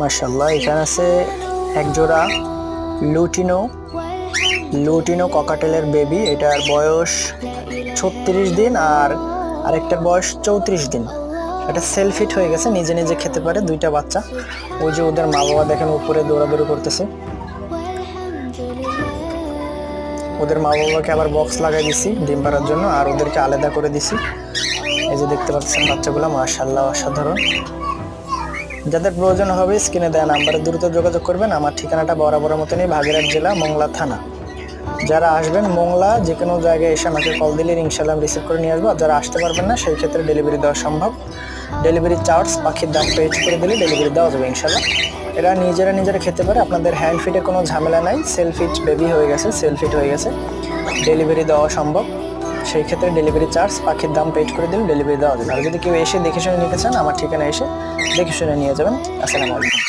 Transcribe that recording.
মার্শাল্লাহ এখানে আছে এক জোড়া লুটিনো লুটিনো ককাটেলের বেবি এটার বয়স ছত্রিশ দিন আর আরেকটার বয়স চৌত্রিশ দিন। এটা সেলফিট হয়ে গেছে, নিজে নিজে খেতে পারে দুইটা বাচ্চা। ওই যে ওদের মা বাবা দেখেন উপরে দৌড়াদৌড়ি করতেছে। ওদের মা বাবাকে আবার বক্স লাগাই দিছি ডিম পাড়ার জন্য আর ওদেরকে আলাদা করে দিছি। এই যে দেখতে পাচ্ছেন বাচ্চাগুলো মার্শাল্লাহ অসাধারণ। যাদের প্রয়োজন হবে স্ক্রিনে দেওয়া নাম্বারে দ্রুত যোগাযোগ করবেন। আমার ঠিকানাটা বরাবরের মতনই ভাগীরহাট জেলা, মোংলা থানা। যারা আসবেন মোংলা যে কোনো জায়গায় এসে আমাকে কল দিলে ইনশাল্লাহ রিসিভ করে নিয়ে আসব। আর যারা আসতে পারবেন না, সেই ক্ষেত্রে ডেলিভারি দেওয়া সম্ভব। ডেলিভারি চার্জ পাখির দাম পেজ করে দিলে ডেলিভারি দেওয়া যাবে ইনশাল্লাহ এরা নিজেরা নিজেরা খেতে পারে। আপনাদের হ্যান্ড ফিটে কোনো ঝামেলা নাই। সেলফিট বেবি হয়ে গেছে সেলফিট হয়ে গেছে। ডেলিভারি দেওয়া সম্ভব। সেই ক্ষেত্রে ডেলিভারি চার্জ পাখির দাম পেড করে দিলে ডেলিভারি দেওয়া যাবে। আর যদি কেউ এসে দেখে শুনে নিতে চান, আমার ঠিকানা এসে দেখে শুনে নিয়ে যাবেন। আসসালামু আলাইকুম।